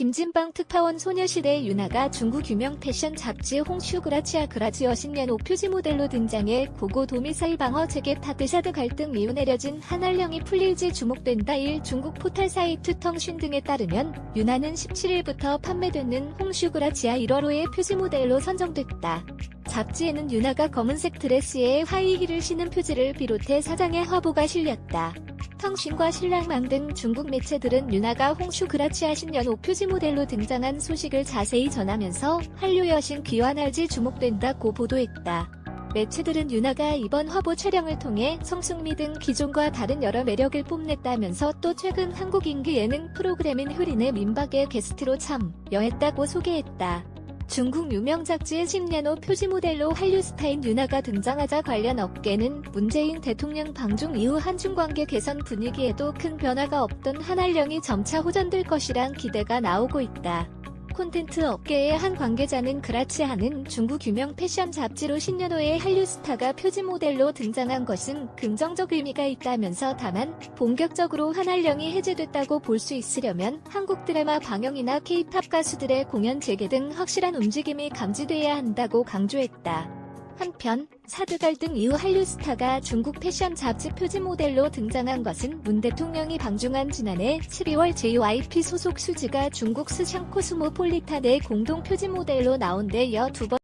임진방 특파원 소녀시대 유나가 중국 유명 패션 잡지 홍슈 그라치아 그라지어 신년호 표지 모델로 등장해 고고 도미사일 방어 체계 타드샤드 갈등 이후 내려진 한알령이 풀릴지 주목된다 1 중국 포털 사이트 텅신 등에 따르면 유나는 17일부터 판매되는 홍슈 그라치아 1월호의 표지 모델로 선정됐다. 잡지에는 유나가 검은색 드레스에 하이힐을 신은 표지를 비롯해 사장의 화보가 실렸다. 텅신과 신랑망 등 중국 매체들은 유나가 홍슈 그라치아 신년호 표지 모델로 등장한 소식을 자세히 전하면서 한류 여신 귀환할지 주목된다고 보도했다. 매체들은 유나가 이번 화보 촬영을 통해 성숙미 등 기존과 다른 여러 매력을 뽐냈다면서 또 최근 한국 인기 예능 프로그램인 흐린의 민박에 게스트로 참여했다고 소개했다. 중국 유명 잡지의 10년호 표지 모델로 한류 스타인 유나가 등장하자 관련 업계는 문재인 대통령 방중 이후 한중 관계 개선 분위기에도 큰 변화가 없던 한알령이 점차 호전될 것이란 기대가 나오고 있다. 콘텐츠 업계의 한 관계자는 그라치아는 중국 유명 패션 잡지로 10년호의 한류 스타가 표지 모델로 등장한 것은 긍정적 의미가 있다면서 다만 본격적으로 한알령이 해제됐다고 볼 수 있으려면 한국 드라마 방영이나 케이팝 가수들의 공연 재개 등 확실한 움직임이 감지돼야 한다고 강조했다. 한편 사드 갈등 이후 한류 스타가 중국 패션 잡지 표지 모델로 등장한 것은 문 대통령이 방중한 지난해 12월 JYP 소속 수지가 중국 스샹 코스모폴리탄의 공동 표지 모델로 나온 데 이어 두 번.